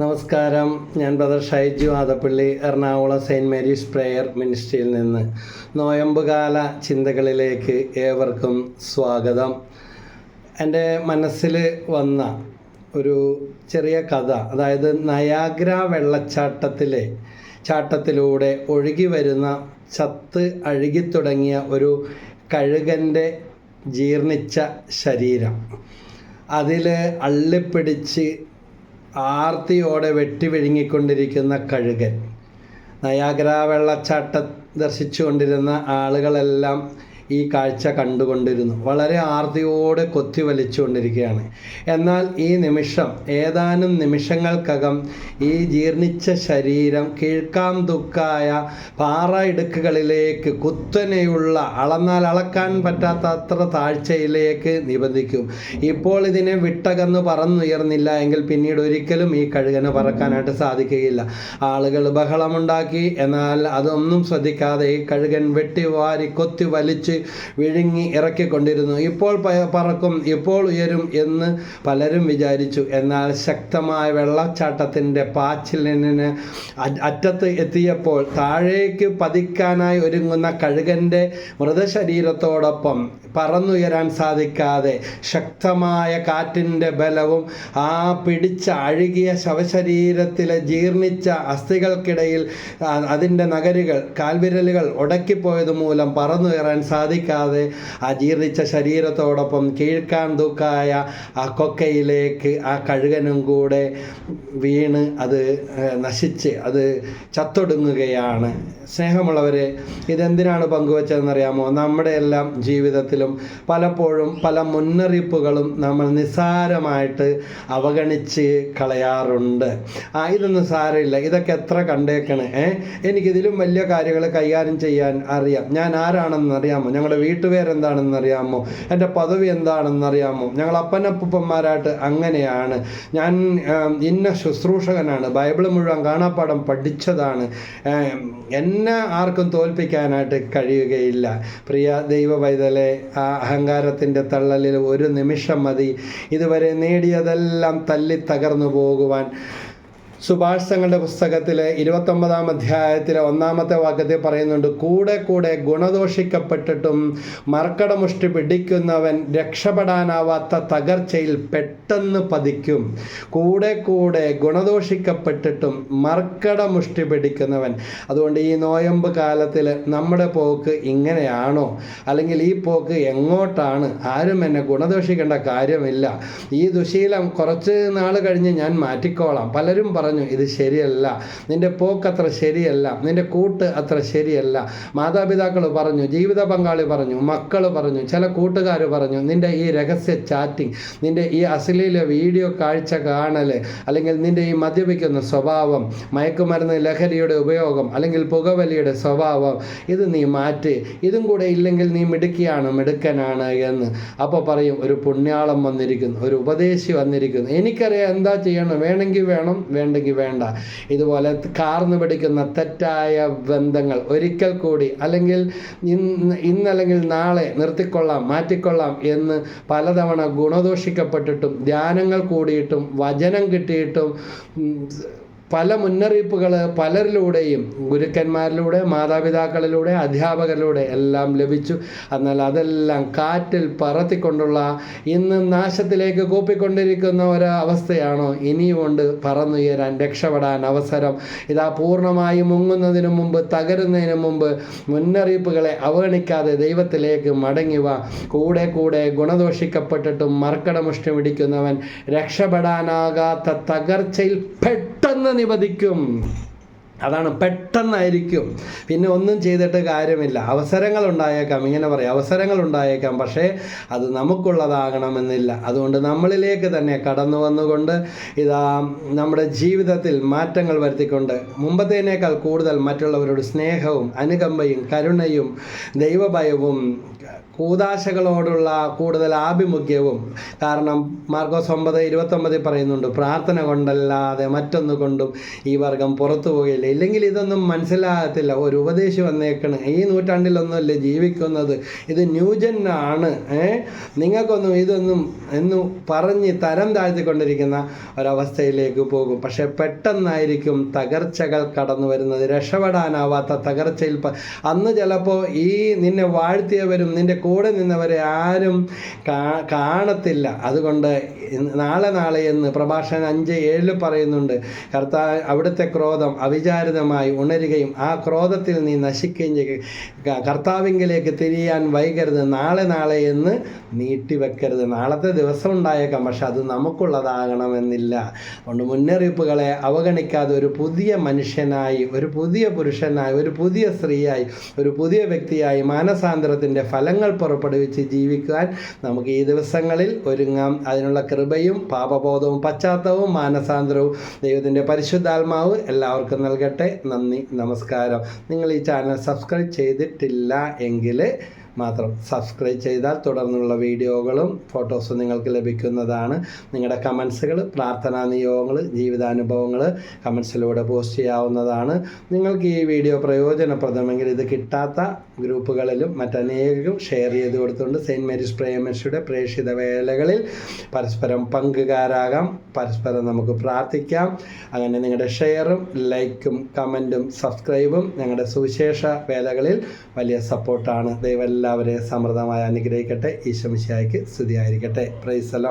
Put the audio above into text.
നമസ്കാരം. ഞാൻ brother Shaiju Adappally Ernakulam saint Mary's prayer മിനിസ്ട്രിയിൽ നിന്ന്. നോയമ്പുകാല ചിന്തകളിലേക്ക് ഏവർക്കും സ്വാഗതം. എന്റെ മനസ്സിൽ വന്ന ഒരു ചെറിയ കഥ അതായത് നയാഗ്ര വെള്ളച്ചാട്ടത്തിലെ ചാട്ടത്തിലൂടെ ഒഴുകി വരുന്ന ചത്ത് അഴുകിത്തുടങ്ങിയ ഒരു കഴുകന്റെ ജീർണിച്ച ശരീരം. അതിൽ അള്ളിപ്പിടിച്ച് ആർത്തിയോടെ വെട്ടി വിഴുങ്ങിക്കൊണ്ടിരിക്കുന്ന കഴുകൻ. നയാഗ്ര വെള്ളച്ചാട്ടം ദർശിച്ചുകൊണ്ടിരുന്ന ആളുകളെല്ലാം ഈ കാഴ്ച കണ്ടുകൊണ്ടിരുന്നു. വളരെ ആർത്തിയോടെ കൊത്തി വലിച്ചുകൊണ്ടിരിക്കുകയാണ്. എന്നാൽ ഈ നിമിഷം ഏതാനും നിമിഷങ്ങൾക്കകം ഈ ജീർണിച്ച ശരീരം കീഴ്ക്കാം ദുഃഖായ പാറ ഇടുക്കുകളിലേക്ക് കുത്തനെയുള്ള അളന്നാൽ അളക്കാൻ പറ്റാത്ത അത്ര താഴ്ചയിലേക്ക് നിബന്ധിക്കും. ഇപ്പോൾ ഇതിനെ വിട്ടകന്ന് പറന്നുയർന്നില്ല എങ്കിൽ പിന്നീട് ഒരിക്കലും ഈ കഴുകനെ പറക്കാനായിട്ട് സാധിക്കുകയില്ല. ആളുകൾ ബഹളമുണ്ടാക്കി എന്നാൽ അതൊന്നും ശ്രദ്ധിക്കാതെ ഈ കഴുകൻ വെട്ടി വാരി കൊത്തി വലിച്ച് വിഴുങ്ങി ഇറക്കിക്കൊണ്ടിരുന്നു. ഇപ്പോൾ പറക്കും ഇപ്പോൾ ഉയരും എന്ന് പലരും വിചാരിച്ചു. എന്നാൽ ശക്തമായ വെള്ളച്ചാട്ടത്തിന്റെ പാച്ചിലിന് അറ്റത്ത് എത്തിയപ്പോൾ താഴേക്ക് പതിക്കാനായി ഒരുങ്ങുന്ന കഴുകന്റെ മൃതശരീരത്തോടൊപ്പം പറന്നുയരാൻ സാധിക്കാതെ ശക്തമായ കാറ്റിന്റെ ബലവും ആ പിടിച്ച അഴുകിയ ശവശരീരത്തിലെ ജീർണിച്ച അസ്ഥികൾക്കിടയിൽ അതിന്റെ നഗരുകൾ കാൽവിരലുകൾ ഉടക്കിപ്പോയത് മൂലം പറന്നുയരാൻ സാധിക്കാതെ അജീർണിച്ച ജീർണിച്ച ശരീരത്തോടൊപ്പം കീഴ്ക്കാൻ തൂക്കായ ആ കൊക്കയിലേക്ക് ആ കഴുകനും കൂടെ വീണ് അത് നശിച്ച് അത് ചത്തൊടുങ്ങുകയാണ്. സ്നേഹമുള്ളവരെ ഇതെന്തിനാണ് പങ്കുവച്ചതെന്നറിയാമോ? നമ്മുടെ എല്ലാം ജീവിതത്തിലും പലപ്പോഴും പല മുന്നറിയിപ്പുകളും നമ്മൾ നിസ്സാരമായിട്ട് അവഗണിച്ച് കളയാറുണ്ട്. ആ ഇതൊന്നും സാരമില്ല. ഇതൊക്കെ എത്ര കണ്ടേക്കണ് ഏഹ് എനിക്കിതിലും വലിയ കാര്യങ്ങൾ കൈകാര്യം ചെയ്യാൻ അറിയാം. ഞാൻ ആരാണെന്ന് അറിയാമോ ഞങ്ങളുടെ വീട്ടുപേരെന്താണെന്ന് അറിയാമോ എന്റെ പദവി എന്താണെന്ന് അറിയാമോ ഞങ്ങൾ അപ്പനപ്പൂപ്പന്മാരായിട്ട് അങ്ങനെയാണ്. ഞാൻ ഇന്ന ശുശ്രൂഷകനാണ്. ബൈബിൾ മുഴുവൻ കാണാപ്പാടം പഠിച്ചതാണ്. എന്നെ ആർക്കും തോൽപ്പിക്കാനായിട്ട് കഴിയുകയില്ല. പ്രിയ ദൈവ പൈതലെ ആ അഹങ്കാരത്തിന്റെ തള്ളലിൽ ഒരു നിമിഷം മതി. ഇതുവരെ നേടിയതെല്ലാം തല്ലി തകർന്നു പോകുവാൻ സുഭാഷ് തങ്ങളുടെ പുസ്തകത്തിലെ ഇരുപത്തൊമ്പതാം അധ്യായത്തിലെ ഒന്നാമത്തെ വാക്യത്തിൽ പറയുന്നുണ്ട് കൂടെ കൂടെ ഗുണദോഷിക്കപ്പെട്ടിട്ടും മർക്കടമുഷ്ടി പിടിക്കുന്നവൻ രക്ഷപ്പെടാനാവാത്ത തകർച്ചയിൽ പെട്ടെന്ന് പതിക്കും. കൂടെ കൂടെ ഗുണദോഷിക്കപ്പെട്ടിട്ടും മർക്കടമുഷ്ടി പിടിക്കുന്നവൻ. അതുകൊണ്ട് ഈ നോയമ്പ് കാലത്തിൽ നമ്മുടെ പോക്ക് ഇങ്ങനെയാണോ? അല്ലെങ്കിൽ ഈ പോക്ക് എങ്ങോട്ടാണ്? ആരും എന്നെ ഗുണദോഷിക്കേണ്ട കാര്യമില്ല. ഈ ദുശീലം കുറച്ച് നാൾ കഴിഞ്ഞ് ഞാൻ മാറ്റിക്കോളാം. പലരും പറഞ്ഞു ഇത് ശരിയല്ല. നിന്റെ പോക്ക് അത്ര ശരിയല്ല. നിന്റെ കൂട്ട് അത്ര ശരിയല്ല. മാതാപിതാക്കൾ പറഞ്ഞു ജീവിത പങ്കാളി പറഞ്ഞു മക്കൾ പറഞ്ഞു ചില കൂട്ടുകാർ പറഞ്ഞു നിന്റെ ഈ രഹസ്യ ചാറ്റിംഗ് നിന്റെ ഈ അശ്ലീല വീഡിയോ കാഴ്ച കാണൽ അല്ലെങ്കിൽ നിന്റെ ഈ മദ്യപിക്കുന്ന സ്വഭാവം മയക്കുമരുന്ന് ലഹരിയുടെ ഉപയോഗം അല്ലെങ്കിൽ പുകവലിയുടെ സ്വഭാവം ഇത് നീ മാറ്റി. ഇതും കൂടെ ഇല്ലെങ്കിൽ നീ മിടുക്കിയാണ് മിടുക്കനാണ് എന്ന്. അപ്പോൾ പറയും ഒരു പുണ്യാളം വന്നിരിക്കുന്നു ഒരു ഉപദേശി വന്നിരിക്കുന്നു. എനിക്കറിയാം എന്താ ചെയ്യണം. വേണമെങ്കിൽ വേണം വേണ്ടെങ്കിൽ വേണ്ട. ഇതുപോലെ കാർന്നു പിടിക്കുന്ന തെറ്റായ ബന്ധങ്ങൾ ഒരിക്കൽ കൂടി അല്ലെങ്കിൽ ഇന്ന് ഇന്നല്ലെങ്കിൽ നാളെ നിർത്തിക്കൊള്ളാം മാറ്റിക്കൊള്ളാം എന്ന് പലതവണ ഗുണദോഷിക്കപ്പെട്ടിട്ടും ധ്യാനങ്ങൾ കൂടിയിട്ടും വചനം കിട്ടിയിട്ടും പല മുന്നറിയിപ്പുകൾ പലരിലൂടെയും ഗുരുക്കന്മാരിലൂടെ മാതാപിതാക്കളിലൂടെ അധ്യാപകരിലൂടെ എല്ലാം ലഭിച്ചു. എന്നാൽ അതെല്ലാം കാറ്റിൽ പറത്തിക്കൊണ്ടുള്ള ഇന്ന് നാശത്തിലേക്ക് കൂപ്പിക്കൊണ്ടിരിക്കുന്ന ഒരു അവസ്ഥയാണോ ഇനിയുമുണ്ട് പറന്നുയരാൻ രക്ഷപ്പെടാൻ അവസരം. ഇതാ പൂർണമായി മുങ്ങുന്നതിന് മുമ്പ് തകരുന്നതിന് മുമ്പ് മുന്നറിയിപ്പുകളെ അവഗണിക്കാതെ ദൈവത്തിലേക്ക് മടങ്ങിവ കൂടെ കൂടെ ഗുണദോഷിക്കപ്പെട്ടിട്ടും മർക്കടമുഷ്ടി പിടിക്കുന്നവൻ രക്ഷപ്പെടാനാകാത്ത തകർച്ചയിൽ പെട്ടെന്ന് നിവധിക്കും. അതാണ് പെട്ടെന്നായിരിക്കും. പിന്നെ ഒന്നും ചെയ്തിട്ട് കാര്യമില്ല. അവസരങ്ങൾ ഉണ്ടായേക്കാം ഇങ്ങനെ പറയാം. അവസരങ്ങൾ ഉണ്ടായേക്കാം പക്ഷേ അത് നമുക്കുള്ളതാകണമെന്നില്ല. അതുകൊണ്ട് നമ്മളിലേക്ക് തന്നെ കടന്നു വന്നുകൊണ്ട് ഇതാ നമ്മുടെ ജീവിതത്തിൽ മാറ്റങ്ങൾ വരുത്തിക്കൊണ്ട് മുമ്പത്തേനേക്കാൾ കൂടുതൽ മറ്റുള്ളവരോട് സ്നേഹവും അനുകമ്പയും കരുണയും ദൈവഭയവും കൂതാശകളോടുള്ള കൂടുതൽ ആഭിമുഖ്യവും കാരണം മാർക്കോസ് ഒമ്പത് ഇരുപത്തൊമ്പതിൽ പറയുന്നുണ്ട് പ്രാർത്ഥന കൊണ്ടല്ലാതെ മറ്റൊന്നു കൊണ്ടും ഈ വർഗം പുറത്തു പോകില്ല ഇല്ലെങ്കിൽ ഇതൊന്നും മനസ്സിലാകത്തില്ല. ഒരു ഉപദേശം വന്നേക്കണ്. ഈ നൂറ്റാണ്ടിലൊന്നുമല്ലേ ജീവിക്കുന്നത്? ഇത് ന്യൂജൻ ആണ്. നിങ്ങൾക്കൊന്നും ഇതൊന്നും എന്നു പറഞ്ഞ് തരം താഴ്ത്തിക്കൊണ്ടിരിക്കുന്ന ഒരവസ്ഥയിലേക്ക് പോകും. പക്ഷെ പെട്ടെന്നായിരിക്കും തകർച്ചകൾ കടന്നു വരുന്നത്. രക്ഷപ്പെടാനാവാത്ത തകർച്ചയിൽ അന്ന് ചിലപ്പോൾ ഈ നിന്നെ വാഴ്ത്തിയവരും നിന്റെ കൂടെ നിന്നവരെ ആരും കാണത്തില്ല. അതുകൊണ്ട് നാളെ നാളെ എന്ന് പ്രഭാഷകൻ അഞ്ച് ഏഴിൽ പറയുന്നുണ്ട്. കർത്താ അവിടുത്തെ ക്രോധം അവിചാരിതമായി ഉണരുകയും ആ ക്രോധത്തിൽ നീ നശിക്കുകയും ചെയ്യുക കർത്താവിങ്കിലേക്ക് തിരിയാൻ വൈകരുത്. നാളെ നാളെ എന്ന് നീട്ടിവെക്കരുത്. നാളത്തെ ദിവസം ഉണ്ടായേക്കാം പക്ഷെ അത് നമുക്കുള്ളതാകണമെന്നില്ല. അതുകൊണ്ട് മുന്നറിയിപ്പുകളെ അവഗണിക്കാതെ ഒരു പുതിയ മനുഷ്യനായി ഒരു പുതിയ പുരുഷനായി ഒരു പുതിയ സ്ത്രീയായി ഒരു പുതിയ വ്യക്തിയായി മാനസാന്തരത്തിന്റെ ഫലങ്ങൾ പുറപ്പെടുവിച്ച് ജീവിക്കുവാൻ നമുക്ക് ഈ ദിവസങ്ങളിൽ ഒരുങ്ങാം. അതിനുള്ള കൃപയും പാപബോധവും പശ്ചാത്തലവും മാനസാന്തരവും ദൈവത്തിന്റെ പരിശുദ്ധാത്മാവ് എല്ലാവർക്കും നൽകട്ടെ. നന്ദി നമസ്കാരം. നിങ്ങൾ ഈ ചാനൽ സബ്സ്ക്രൈബ് ചെയ്തിട്ടില്ല എങ്കിൽ മാത്രം സബ്സ്ക്രൈബ് ചെയ്താൽ തുടർന്നുള്ള വീഡിയോകളും ഫോട്ടോസും നിങ്ങൾക്ക് ലഭിക്കുന്നതാണ്. നിങ്ങളുടെ കമൻസുകൾ പ്രാർത്ഥനാ നിയോഗങ്ങൾ ജീവിതാനുഭവങ്ങൾ കമൻസിലൂടെ പോസ്റ്റ് ചെയ്യാവുന്നതാണ്. നിങ്ങൾക്ക് ഈ വീഡിയോ പ്രയോജനപ്രദമെങ്കിൽ ഇത് കിട്ടാത്ത ഗ്രൂപ്പുകളിലും മറ്റനേകം ഷെയർ ചെയ്ത് കൊടുത്തുകൊണ്ട് സെയിന്റ് മേരീസ് പ്രേമശിയുടെ പ്രേക്ഷിത വേലകളിൽ പരസ്പരം പങ്കുകാരാകാം. പരസ്പരം നമുക്ക് പ്രാർത്ഥിക്കാം. അങ്ങനെ നിങ്ങളുടെ ഷെയറും ലൈക്കും കമന്റും സബ്സ്ക്രൈബും ഞങ്ങളുടെ സുവിശേഷ വേലകളിൽ വലിയ സപ്പോർട്ടാണ് ദൈവം എല്ലാവരെയും സമൃദ്ധമായി അനുഗ്രഹിക്കട്ടെ. ഈശ്വമിശിയായിക്ക് സ്തുതിയായിരിക്കട്ടെ. പ്രൈസലോ